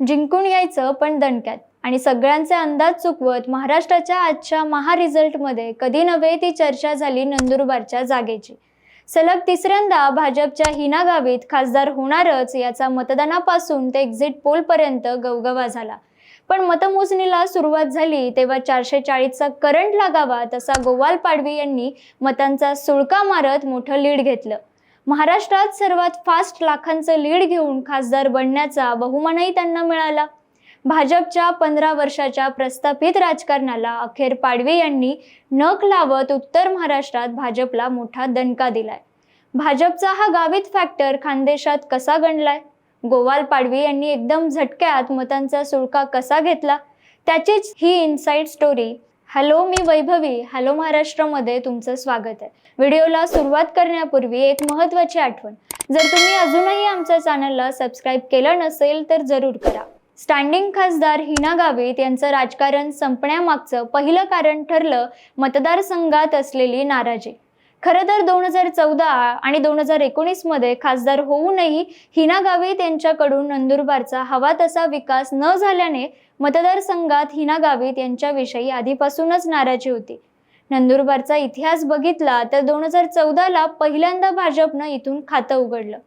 जिंकून यायचं पण दणक्यात. आणि सगळ्यांचे अंदाज चुकवत महाराष्ट्राच्या आजच्या महा रिझल्टमध्ये कधी नव्हे ती चर्चा झाली नंदुरबारच्या जागेची. सलग तिसऱ्यांदा भाजपच्या हिना गावीत खासदार होणारच याचा मतदानापासून ते एक्झिट पोलपर्यंत गवगवा झाला. पण मतमोजणीला सुरुवात झाली तेव्हा चारशे चाळीसचा करंट लागावा तसा गोवाल पाडवी यांनी मतांचा सुळका मारत मोठं लीड घेतलं. महाराष्ट्रात सर्वात फास्ट लाखांचं लीड घेऊन खासदार बनण्याचा बहुमानही त्यांना मिळाला. भाजपच्या पंधरा वर्षाच्या प्रस्थापित राजकारणाला अखेर पाडवी यांनी नख लावत उत्तर महाराष्ट्रात भाजपला मोठा दणका दिलाय. भाजपचा हा गावित फॅक्टर खानदेशात कसा गणलाय? गोवाल पाडवी यांनी एकदम झटक्यात मतांचा सुळका कसा घेतला? त्याचीच ही इनसाइड स्टोरी हॅलो मी वैभवी. हॅलो महाराष्ट्रामध्ये तुमचं स्वागत आहे. व्हिडिओला सुरुवात करण्यापूर्वी एक महत्त्वाची आठवण. जर तुम्ही अजूनही आमच्या चॅनलला सबस्क्राईब केलं नसेल तर जरूर करा. स्टँडिंग खासदार हिना गावित यांचं राजकारण संपण्यामागचं पहिलं कारण ठरलं मतदारसंघात असलेली नाराजी. खरं तर दोन हजार चौदा आणि दोन हजार एकोणीसमध्ये खासदार होऊनही हिना गावित यांच्याकडून नंदुरबारचा हवा तसा विकास न झाल्याने मतदारसंघात हिना गावित यांच्याविषयी आधीपासूनच नाराजी होती. नंदुरबारचा इतिहास बघितला तर दोन हजार चौदाला पहिल्यांदा भाजपनं इथून खातं उघडलं.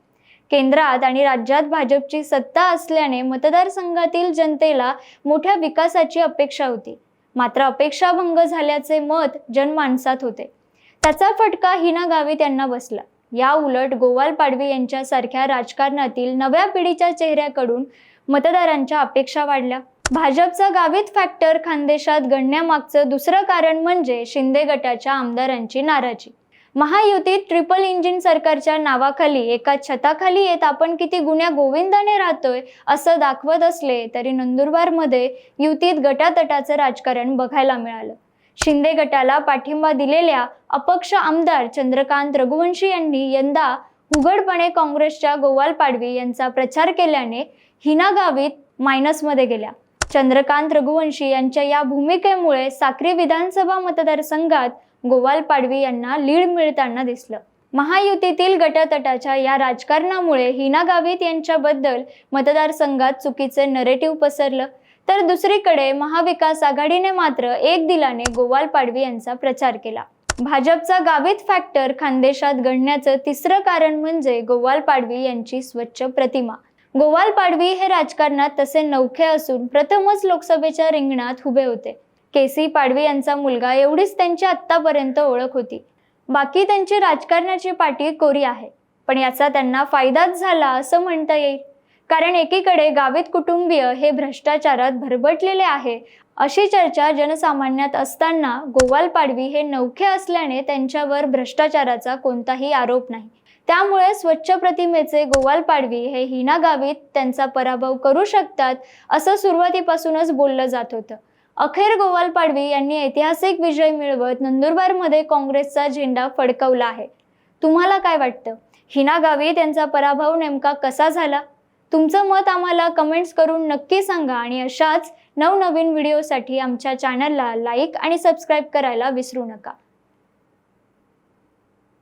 केंद्रात आणि राज्यात भाजपची सत्ता असल्याने मतदारसंघातील जनतेला मोठ्या विकासाची अपेक्षा होती. मात्र अपेक्षाभंग झाल्याचे मत जनमानसात होते. त्याचा फटका हिना गावी त्यांना बसला. या उलट गोवाल पाडवी यांच्यासारख्या राजकारणातील नव्या पिढीच्या चेहऱ्याकडून मतदारांच्या अपेक्षा वाढल्या. भाजपचा गावित फॅक्टर खानदेशात गणण्यामागचं दुसरं कारण म्हणजे शिंदे गटाच्या आमदारांची नाराजी. महायुतीत ट्रिपल इंजिन सरकारच्या नावाखाली एका छताखाली येत आपण किती गुन्ह्या गोविंदाने राहतोय असं दाखवत असले तरी नंदुरबारमध्ये युतीत गटातटाचं राजकारण बघायला मिळालं. शिंदे गटाला पाठिंबा दिलेल्या अपक्ष आमदार चंद्रकांत रघुवंशी यांनी यंदा उघडपणे काँग्रेसच्या गोवाल पाडवी यांचा प्रचार केल्याने हिना गावित मायनसमध्ये गेल्या. चंद्रकांत रघुवंशी यांच्या या भूमिकेमुळे साक्री विधानसभा मतदारसंघात गोवाल पाडवी यांना लीड मिळताना दिसलं. महायुतीतील गटातटाच्या या राजकारणामुळे हिना गावित यांच्याबद्दल मतदारसंघात चुकीचे नरेटिव्ह पसरलं. तर दुसरीकडे महाविकास आघाडीने मात्र एक दिलाने गोवाल पाडवी यांचा प्रचार केला. भाजपचा गावित फॅक्टर खानदेशात घडण्याचं तिसरं कारण म्हणजे गोवाल पाडवी यांची स्वच्छ प्रतिमा. गोवाल पाडवी हे राजकारणात तसे नौखे असून प्रथमच लोकसभेच्या रिंगणात उभे होते. केसी पाडवी यांचा मुलगा एवढीच त्यांची आत्तापर्यंत ओळख होती. बाकी त्यांची राजकारणाची पाठी कोरी आहे. पण याचा त्यांना फायदाच झाला असं म्हणता येईल. कारण एकीकडे गावित कुटुंबीय हे भ्रष्टाचारात भरबटलेले आहे अशी चर्चा जनसामान्यात असताना गोवाल पाडवी हे नौखे असल्याने त्यांच्यावर भ्रष्टाचाराचा कोणताही आरोप नाही. त्यामुळे स्वच्छ प्रतिमेचे गोवाल पाडवी हे हिना गावित त्यांचा पराभव करू शकतात असं सुरुवातीपासूनच बोललं जात होतं. अखेर गोवाल पाडवी यांनी ऐतिहासिक विजय मिळवत नंदुरबारमध्ये काँग्रेसचा झेंडा फडकवला आहे. तुम्हाला काय वाटतं? हिना गावित यांचा पराभव नेमका कसा झाला? तुमचं मत आम्हाला कमेंट्स करून नक्की सांगा आणि अशाच नवनवीन व्हिडिओसाठी आमच्या चॅनलला लाईक आणि सबस्क्राईब करायला विसरू नका.